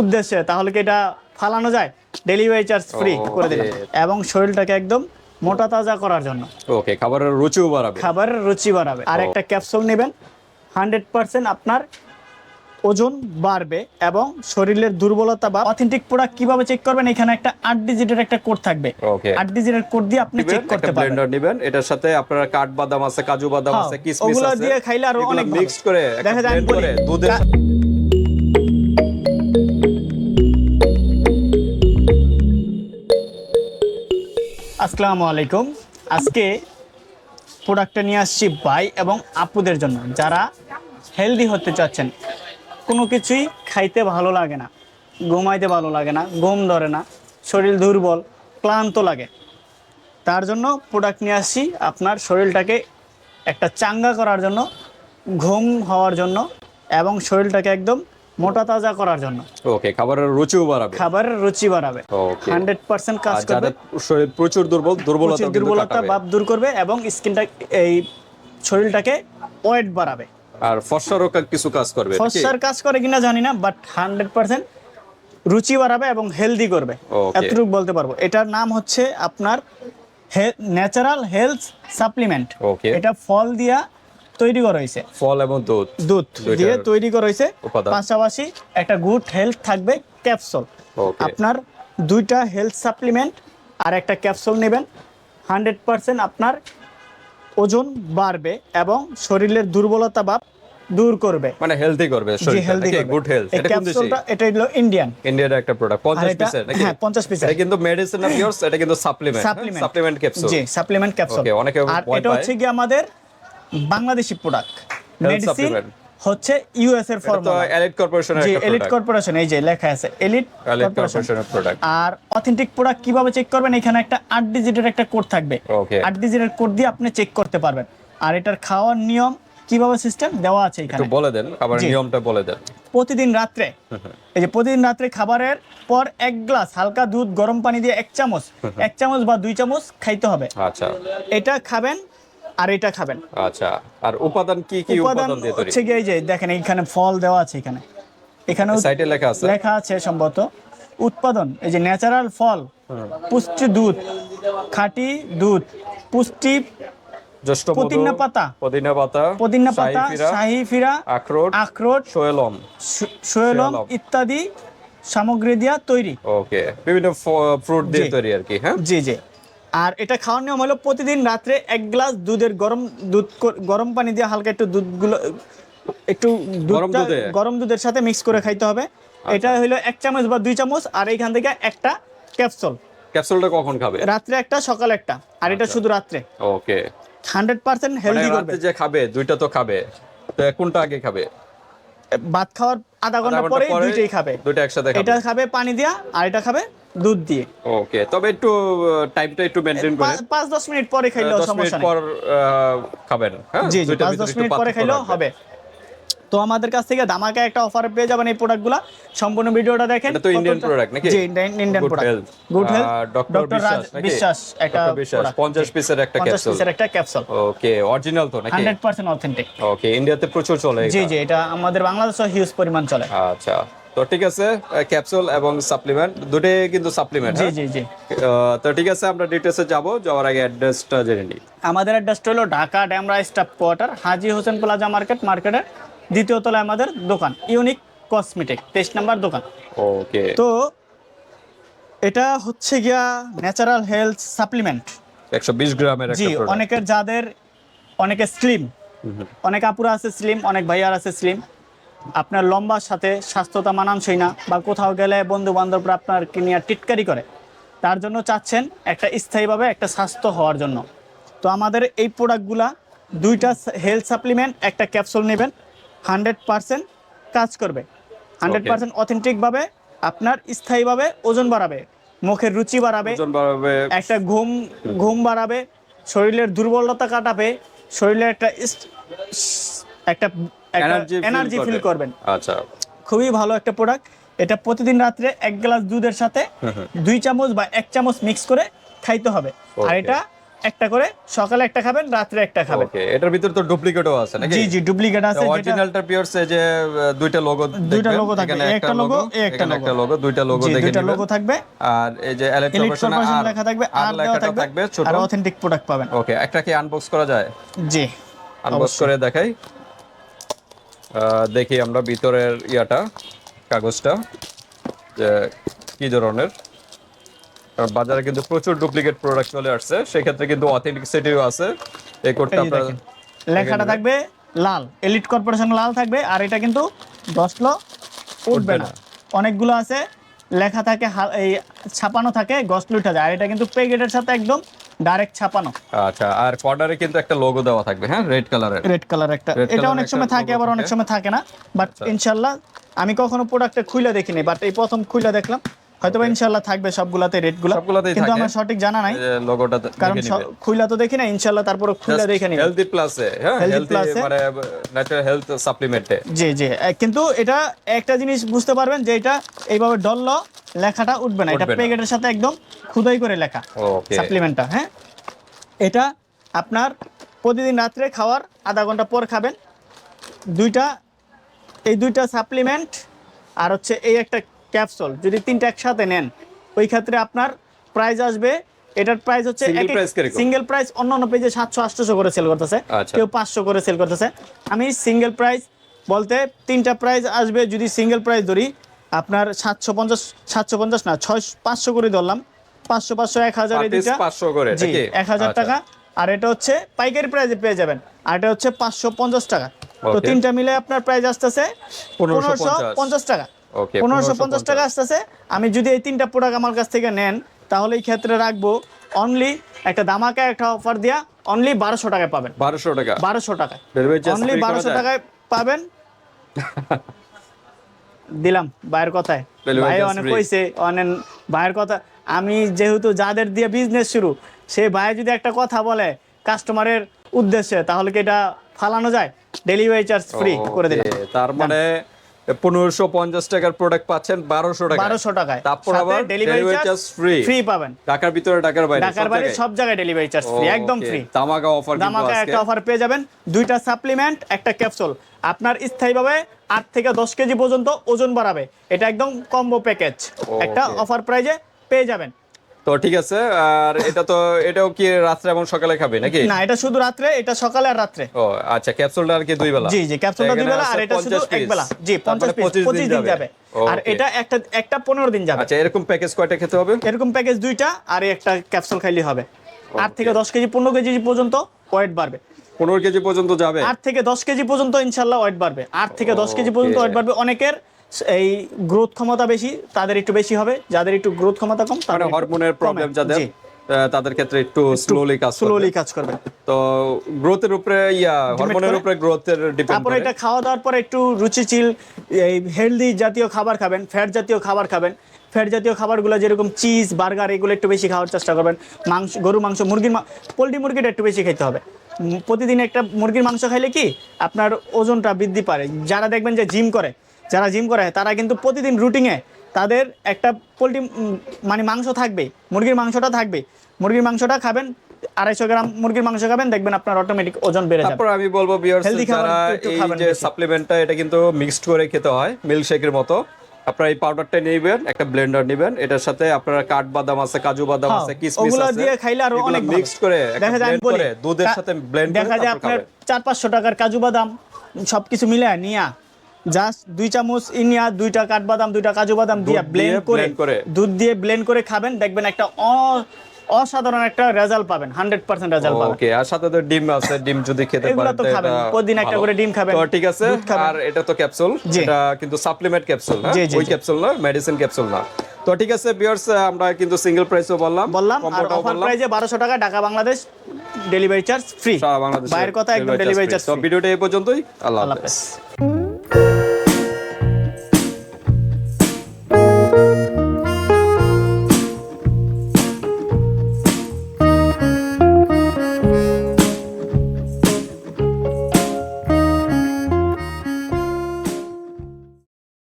উদ্দেশ্যে তাহলে কি এটা ফালানো যায়? ডেলিভারি চার্জ ফ্রি করে দিলাম। এবং শরীরটাকে একদম মোটা তাজা করার জন্য। ওকে খাবারের রুচিও বাড়াবে। খাবারের রুচি বাড়াবে। আর একটা ক্যাপসুল নেবেন হান্ড্রেড পার্সেন্ট আপনার ওজন বাড়বে এবং শরীরের দুর্বলতা বা অথেন্টিক প্রোডাক্ট কীভাবে চেক করবেন এখানে একটা আট ডিজিটের একটা কোড থাকবে। আট ডিজিটের কোড দিয়ে আপনি চেক করতে পারবেন। ব্লেন্ডার নেবেন এটার সাথে আপনার কাঠ বাদাম আছে কাজু বাদাম হ্যাঁ, আছে ওগুলো দিয়ে খাইলে আরও অনেক ভালো। মিক্সড করে দেখা যায় দুধের আসসালামু আলাইকুম। আজকে প্রোডাক্টটা নিয়ে আসছি ভাই এবং আপুদের জন্য। যারা হেলদি হতে চাচ্ছেন, কোনো কিছুই খাইতে ভালো লাগে না, ঘুমাইতে ভালো লাগে না, ঘুম ধরে না, শরীর দুর্বল, ক্লান্ত লাগে। তার জন্য প্রোডাক্ট নিয়ে আসছি আপনার শরীরটাকে একটা চাঙ্গা করার জন্য, ঘুম হওয়ার জন্য এবং শরীরটাকে একদম মোটা তাজা করার জন্য। ওকে খাবারের রুচিও বাড়াবে। খাবারের রুচি বাড়াবে। ওকে হান্ড্রেড পার্সেন্ট কাজ করবে। শরীর প্রচুর দুর্বল দুর্বলতা দুর্বলতা ভাব দূর করবে এবং স্কিনটা এই শরীরটাকে ওয়েট বাড়াবে। আর ফর্সারও কা- কিছু কাজ করবে? ফসার কাজ করে কিনা জানি না বাট হান্ড্রেড পার্সেন্ট রুচি বাড়াবে এবং হেলদি করবে. এতটুকু বলতে পারব। এটার নাম হচ্ছে আপনার ন্যাচারাল হেলথ সাপ্লিমেন্ট ওকে এটা ফল দিয়া তৈরি করা হয়েছে। ফল এবং দুধ। দুধ দিয়ে তৈরি করা হয়েছে। পাশাপাশি একটা গুড হেলথ থাকবে ক্যাপসুল। আপনার দুইটা হেলথ সাপ্লিমেন্ট আর একটা ক্যাপসুল নেবেন। হান্ড্রেড পার্সেন্ট আপনার ওজন বাড়বে এবং শরীরের দুর্বলতা ভাব দূর করবে। মানে হেলদি করবে হেলদি গুড হেলথ এটা কোন দেশে? এটা হলো ইন্ডিয়ান ইন্ডিয়ার একটা প্রোডাক্ট 50 এটা পিসের নাকি? হ্যাঁ 50 পিসের এটা কিন্তু মেডিসিন অফ ইয়ার্স এটা কিন্তু সাপ্লিমেন্ট সাপ্লিমেন্ট ক্যাপসুল জি সাপ্লিমেন্ট ক্যাপসুল Okay, অনেকে আর এটা হচ্ছে কি আমাদের বাংলাদেশি প্রোডাক্ট মেডিসিন হচ্ছে ইউএস এর ফর্মুলা এলিট কর্পোরেশনের জি এলিট কর্পোরেশন এই যে লেখা আছে এলিট কর্পোরেশনের প্রোডাক্ট আর অথেন্টিক প্রোডাক্ট কীভাবে চেক করবেন? এখানে একটা আট ডিজিটের একটা কোড থাকবে। আট ডিজিটের কোড দিয়ে আপনি চেক করতে পারবেন। আর এটার খাওয়ার নিয়ম কীভাবে সিস্টেম দেওয়া আছে একটু এখানে বলে দেন আবার জি। নিয়মটা বলে দেন। প্রতিদিন রাত্রে এই যে প্রতিদিন রাত্রে খাবারের পর এক গ্লাস হালকা দুধ গরম পানি দিয়ে এক চামচ এক চামচ বা দুই চামচ খাইতে হবে। আচ্ছা। এটা খাবেন আর এটা খাবেন। আচ্ছা আর উপাদান কি কি উপাদান দিয়ে তৈরি? হচ্ছে গিয়ে এই যে দেখেন এখানে ফল দেওয়া আছে এখানে। এখানে সাইটে লেখা আছে। লেখা আছে সম্ভবত। উৎপাদন এই যে ন্যাচারাল ফল পুষ্টি দুধ খাঁটি দুধ পুষ্টি পুদিনা পাতা। পুদিনা পাতা পুদিনা পাতা শাহী ফিরা, আখরোট আখরোট সোয়েলম। সোয়েলম। ইত্যাদি সামগ্রী দিয়া তৈরি। ওকে বিভিন্ন ফ্রুট দিয়ে তৈরি আর কি হ্যাঁ? জি জি। আর এটা খাওয়ার নিয়ম হলো প্রতিদিন রাত্রে এক গ্লাস দুধের গরম দুধ গরম পানি দিয়ে হালকা একটু দুধগুলো একটু গরম দুধটা আচ্ছা। গরম দুধের সাথে মিক্স করে খাইতে হবে। এটা হলো এক চামচ বা দুই চামচ আর এইখান থেকে একটা ক্যাপসুল ক্যাপসুলটা কখন খাবে? রাত্রে একটা সকালে একটা। আর এটা শুধু রাত্রে। ওকে। হান্ড্রেড পার্সেন্ট মানে হেলদি করবে যে খাবে দুইটা তো খাবে। তো কোনটা আগে খাবে? ভাত খাওয়ার আধা ঘণ্টা পরে পরে দুইটাই খাবে। দুইটা একসাথে খাবে। এটা খাবে পানি দিয়া আর এটা খাবে দুধ দিয়ে। ওকে তবে একটু টাইমটা একটু মেনটেন করে। পাঁচ- পাঁচ দশ মিনিট পরে খাইলেও মিনিট সমস্যা নেই। পর খাবেন হ্যাঁ? জি জি দুইটার পাঁচ ভিতরে দশ একটু মিনিট পরে খাইলেও হবে। তো আমাদের কাছ থেকে ধামাকা একটা অফার পেয়ে যাবেন এই প্রোডাক্টগুলো সম্পূর্ণ ভিডিওটা দেখেন। এটা তো ইন্ডিয়ান প্রোডাক্ট নাকি? জি Indian Indian product good health doctor Raj Biswas একটা বিশ্বাস product। 50 পিসের একটা 50 পিসের একটা ক্যাপসুল ওকে অরিজিনাল তো নাকি? 100% অথেন্টিক ওকে ইন্ডিয়াতে প্রচুর চলে জি। জি এটা আমাদের বাংলাদেশে হিউজ পরিমাণ চলে। আচ্ছা। তো ঠিক আছে ক্যাপসুল এবং সাপ্লিমেন্ট দুটোই কিন্তু সাপ্লিমেন্ট জি জি জি। তো ঠিক আছে আমরা ডিটেলসে যাব যাওয়ার আগে অ্যাড্রেসটা জেনে নিই। আমাদের অ্যাড্রেসটা হলো Dhaka Demra staff quarter Haji Hossain plaza market মার্কেটের দ্বিতীয় তলায় আমাদের দোকান ইউনিক কসমেটিক তেইশ নাম্বার দোকান। ওকে তো এটা হচ্ছে গিয়া ন্যাচারাল হেলথ সাপ্লিমেন্ট 120 গ্রামের জি অনেকের যাদের অনেকে স্লিম অনেক আপুরা আছে স্লিম অনেক ভাইয়ার আছে স্লিম আপনার লম্বার সাথে স্বাস্থ্যতা মানানসই না বা কোথাও গেলে বন্ধু বান্ধবরা আপনার নিয়ে টিটকারি করে তার জন্য চাচ্ছেন একটা স্থায়ীভাবে একটা স্বাস্থ্য হওয়ার জন্য। তো আমাদের এই প্রোডাক্টগুলা দুইটা হেলথ সাপ্লিমেন্ট একটা ক্যাপসুল নেবেন হান্ড্রেড পার্সেন্ট কাজ করবে। হান্ড্রেড পার্সেন্ট অথেন্টিকভাবে আপনার স্থায়ীভাবে ওজন বাড়াবে মুখের রুচি বাড়াবে একটা ঘুম ঘুম বাড়াবে শরীরের দুর্বলতা কাটাবে শরীরে একটা একটা এনার্জি ফিল করবেন। আচ্ছা। খুবই ভালো একটা প্রোডাক্ট এটা প্রতিদিন রাত্রে এক গ্লাস দুধের সাথে দুই চামচ বা এক চামচ মিক্স করে খাইতে হবে। আর এটা একটা করে সকালে একটা খাবেন রাত্রে একটা খাবেন। ওকে এটার ভিতরে তো ডুপ্লিকেটও আছে নাকি? জি জি ডুপ্লিকেট আছে অরিজিনালটা পিওর সে যে দুইটা লোগো দুইটা logo থাকবে, একটা এই একটা একটা লোগো দুইটা লোগো দেখে দুইটা লোগো থাকবে। আর এই যে এলিট আর লেখা থাকবে আর লেখাটা থাকবে ছোট। আর অথেন্টিক প্রোডাক্ট পাবেন। ওকে একটা কি আনবক্স করা যায়? জি আনবক্স করে দেখাই। দেখি আমরা ভিতরের ইয়াটা কাগজটা যে কি ধরনের। কারণ বাজারে কিন্তু প্রচুর ডুপ্লিকেট প্রোডাক্ট চলে আসছে সেক্ষেত্রে কিন্তু অথেন্টিসিটিও আছে। এই কোডটা আপনারা লেখাটা থাকবে লাল এলিট কর্পোরেশন লাল থাকবে আর এটা কিন্তু দশলো উঠবে না। অনেকগুলো আছে লেখা থাকে এই ছাপানো থাকে গসলো উঠা যায়। আর এটা কিন্তু প্যাকেটের সাথে একদম ডাইরেক্ট ছাপানো। আচ্ছা আর কর্নারে কিন্তু একটা লোগো দেওয়া থাকবে হ্যাঁ? রেড কালারের রেড কালার একটা। এটা অনেক সময় থাকে আবার অনেক সময় থাকে না। বাট ইনশাল্লাহ আমি কখনো প্রোডাক্টটা খুলে দেখিনি বাট এই প্রথম খুলে দেখলাম। হয়তো ইনশাল্লাহ থাকবে সবগুলাতে রেটগুলো সবগুলাতেই কিন্তু আমার সঠিক জানা নাই। লোগোটা কারণ খুইলা তো দেখি না ইনশাল্লাহ তারপরে খুলে দেখে নিবে। হেলদি প্লাসে হ্যাঁ? হেলদি। মানে ন্যাচারাল হেলথ সাপ্লিমেন্টে জি জি। কিন্তু এটা একটা জিনিস বুঝতে পারবেন যে এটা এইভাবে ডলল লেখাটা উঠবে না। এটা প্যাকেটের সাথে একদম খুদাই করে লেখা ওকে সাপ্লিমেন্টটা হ্যাঁ? এটা আপনার প্রতিদিন রাত্রে খাওয়ার আধা ঘণ্টা পর খাবেন। দুইটা এই দুইটা সাপ্লিমেন্ট আর হচ্ছে এই একটা ক্যাপসুল যদি তিনটা একসাথে নেন ওই ক্ষেত্রে আপনার প্রাইস আসবে। এটার প্রাইস হচ্ছে? সিঙ্গেল প্রাইস অন্য অন্য পেজে সাতশো আটশো করে সেল করতেছে। আচ্ছা। কেউ পাঁচশো করে সেল করতেছে। আমি সিঙ্গেল প্রাইস বলতে তিনটা প্রাইস আসবে যদি সিঙ্গেল প্রাইস ধরি আপনার সাতশো পঞ্চাশ সাতশো পঞ্চাশ না ছয় পাঁচশো করে ধরলাম। পাঁচশো পাঁচশো এক হাজার এই Per piece দুইটা 500 করে, জি এক হাজার আচ্ছা। টাকা। আর এটা হচ্ছে পাইকারি প্রাইসে পেয়ে যাবেন। আর এটা হচ্ছে পাঁচশো পঞ্চাশ টাকা। তো তিনটা মিলে আপনার প্রাইস আসতেছে পনেরোশো পঞ্চাশ টাকা। পনেরোশো 1550 পঞ্চাশ। টাকা আসতেছে। আমি যদি এই তিনটা প্রোডাক্ট আমার কাছ থেকে নেন তাহলে এই ক্ষেত্রে রাখব অনলি একটা দামাকা একটা অফার দিয়া অনলি বারোশো টাকায় পাবেন। বারোশো টাকা? বারোশো টাকায়। অনলি বারোশো? টাকায় পাবেন। দিলাম ভাইয়ের কথায়। ভাই অনেক কইছে অনেক ভাইয়ের কথা। আমি যেহেতু যাদের দিয়ে বিজনেস শুরু সেই ভাই যদি একটা কথা বলে কাস্টমারের উদ্দেশ্যে তাহলে কি এটা ফালানো যায়? ডেলিভারি চার্জ ফ্রি করে দিলাম। তার মানে পনেরোশো পঞ্চাশ টাকার প্রোডাক্ট পাচ্ছেন বারোশো টাকা বারোশো টাকায়। তারপর আবার ডেলিভারি চার্জ ফ্রি ফ্রি পাবেন। ঢাকার ভিতরে ঢাকার বাইরে ঢাকার বাইরে সব জায়গায় ডেলিভারি চার্জ ফ্রি একদম ফ্রি তামাকা অফার কিন্তু একটা অফার পেয়ে যাবেন। দুইটা সাপ্লিমেন্ট একটা ক্যাপসুল আপনার স্থায়ীভাবে আট থেকে দশ কেজি পর্যন্ত ওজন বাড়াবে। এটা একদম কম্বো প্যাকেজ একটা অফার প্রাইজে পেয়ে যাবেন। তো ঠিক আছে আর এটা তো এটাও কি রাত্রে এবং সকালে খাবে নাকি? না এটা শুধু রাত্রে এটা সকালে আর রাত্রে। ও আচ্ছা ক্যাপসুলটা আর কি দুই বেলা? জি জি ক্যাপসুলটা দুই বেলা আর এটা শুধু এক বেলা। জি পঞ্চাশ তারপরে পিস 25 দিন যাবে। আর এটা একটা একটা পনেরো দিন যাবে। আচ্ছা এরকম প্যাকেজ কয়টা খেতে হবে? এরকম প্যাকেজ দুইটা আর একটা ক্যাপসুল খাইলে হবে। আট থেকে দশ কেজি পনেরো কেজি পর্যন্ত ওয়েট বাড়বে। পনেরো কেজি পর্যন্ত যাবে? আট থেকে দশ কেজি পর্যন্ত ইনশাল্লাহ ওয়েট বাড়বে। আট থেকে দশ কেজি পর্যন্ত ওয়েট বাড়বে। অনেকের এই গ্রোথ ক্ষমতা বেশি তাদের একটু বেশি হবে। যাদের একটু গ্রোথ ক্ষমতা কম তাদের হরমোনের প্রবলেম যাদের তাদের ক্ষেত্রে একটু স্লোলি কাজ স্লোলি কাজ করবে। তো গ্রোথের উপরে ইয়া হরমোনের উপরে গ্রোথের ডিপেন্ড তারপরে এটা খাওয়া দাওয়ার পরে একটু রুচিশীল এই হেলদি জাতীয় খাবার খাবেন ফ্যাট জাতীয় খাবার খাবেন। ফ্যাট জাতীয় খাবারগুলো যেরকম চিজ বার্গার এগুলো একটু বেশি খাওয়ার চেষ্টা করবেন। মাংস গরু মাংস মুরগির পোলট্রি মুরগিটা একটু বেশি খেতে হবে। প্রতিদিন একটা মুরগির মাংস খাইলে কি আপনার ওজনটা বৃদ্ধি পারে। যারা দেখবেন যে জিম করে যারা জিম করে তারা কিন্তু প্রতিদিন রুটিনে তাদের একটা পোলট্রি মানে মাংস থাকবে মুরগির মাংসটা থাকবে। মুরগির মাংসটা খাবেন আড়াইশো গ্রাম মুরগির মাংস খাবেন দেখবেন আপনার অটোমেটিক ওজন বেড়ে যাবে। তারপর আমি বলব ভিউয়ার্স যারা এই যে সাপ্লিমেন্টটা এটা কিন্তু মিক্সড করে খেতে হয় মিল্ক শেকের মতো। আপনারা এই পাউডারটা নেবেন একটা ব্লেন্ডার নেবেন এটার সাথে আপনারা কাঠবাদাম আছে কাজু বাদাম হ্যাঁ, আছে কিশমিশ ওগুলো দিয়ে খাইলে আরও অনেক মিক্সড করে দেখা যায় দুধের সাথে ব্লেন্ড করে দেখা যায় আপনার খাবেন। চার পাঁচশো টাকার কাজু বাদাম সবকিছু মিলে নিয়া জাস্ট দুই চামচ ইনিয়া দুইটা কাঠবাদাম দুইটা কাজু বাদাম দিয়া ব্লেন্ড করে দুধ দিয়ে ব্লেন্ড করে খাবেন। দেখবেন একটা অ- অসাধারণ একটা রেজাল্ট পাবেন। হান্ড্রেড পার্সেন্ট রেজাল্ট পাবেন। ওকে আর সাথে তো ডিম আছে। ডিম যদি খেতে এগুলো পারেন তো খাবেন। প্রতিদিন একটা করে ডিম খাবেন, তো ঠিক আছে আর এটা তো ক্যাপসুল। এটা কিন্তু সাপ্লিমেন্ট ক্যাপসুল না ওই ক্যাপসুল না মেডিসিন ক্যাপসুল না। তো ঠিক আছে ভিউয়ার্স আমরা কিন্তু সিঙ্গেল প্রাইসও বললাম বললাম আর অফার। প্রাইজে বারোশো টাকা Dhaka Bangladesh delivery charge free সারা বাংলাদেশে বাইরের কথা একদম ডেলিভারি চার্জ তো ভিডিওটা এই পর্যন্তই। আল্লাহ হাফেজ।